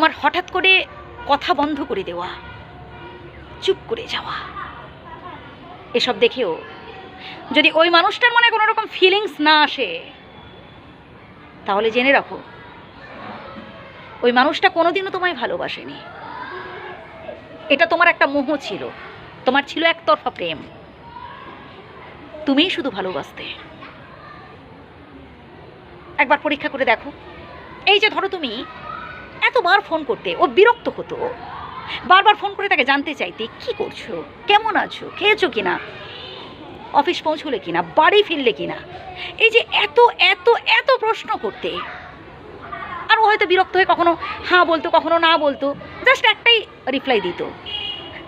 তোমার হঠাৎ করে কথা বন্ধ করে দেওয়া, চুপ করে যাওয়া। এসব দেখেও যদি ওই মানুষটার মনে কোনো রকম ফিলিংস না আসে, তাহলে জেনে রাখো, ওই মানুষটা কোনোদিনও তোমায় ভালোবাসেনি। এটা তোমার একটা মোহ ছিল, তোমার ছিল একতরফা প্রেম। তুমিই শুধু ভালোবাসতে। একবার পরীক্ষা করে দেখো। এই যে ধরো তুমি এতবার ফোন করতে ও বিরক্ত হতো। বারবার ফোন করে তাকে জানতে চাইতে, কি করছ? কেমন আছো? খেয়েছো কিনা? অফিস পৌঁছলে কিনা? বাড়ি ফিরলে কিনা? এই যে এত এত এত প্রশ্ন করতে। আর ও হয়তো বিরক্ত হয়ে কখনো হ্যাঁ বলতো, কখনো না বলতো। জাস্ট একটাই রিপ্লাই দিত।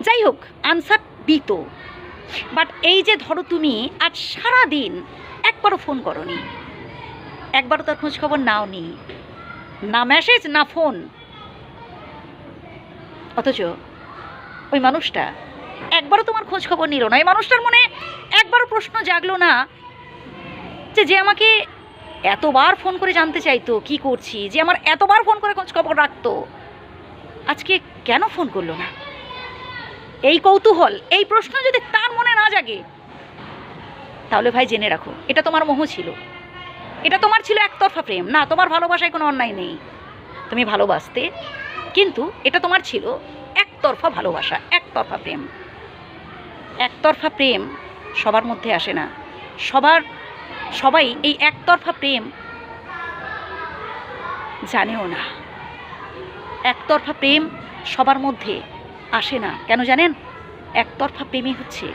যাই হোক আনসার দিত। বাট এই যে ধরো তুমি, আজ সারা দিন একবারও ফোন করনি। একবারও তার খোঁজ খবর নাও নি না মেসেজ না ফোন অথচ ওই মানুষটা একবারও তোমার খোঁজ খবর নিল না। এই মানুষটার মনে একবারও প্রশ্ন জাগলো না যে যে আমাকে এতবার ফোন করে জানতে চাইতো কি করছি, যে আমার এতবার ফোন করে খোঁজ খবর রাখতো। আজকে কেন ফোন করল না? এই কৌতূহল, এই প্রশ্ন যদি তার মনে না জাগে, তাহলে ভাই জেনে রাখো, এটা তোমার মোহ ছিল। এটা তোমার ছিল একতরফা প্রেম। না, তোমার ভালোবাসায় কোনো অন্যায় নেই। তুমি ভালোবাসতে, কিন্তু এটা তোমার ছিল একতরফা ভালোবাসা, একতরফা প্রেম। একতরফা প্রেম সবার মধ্যে আসে না। সবার, সবাই এই একতরফা প্রেম জানেও না। একতরফা প্রেম সবার মধ্যে আসে না। কেন জানেন? একতরফা প্রেমই হচ্ছে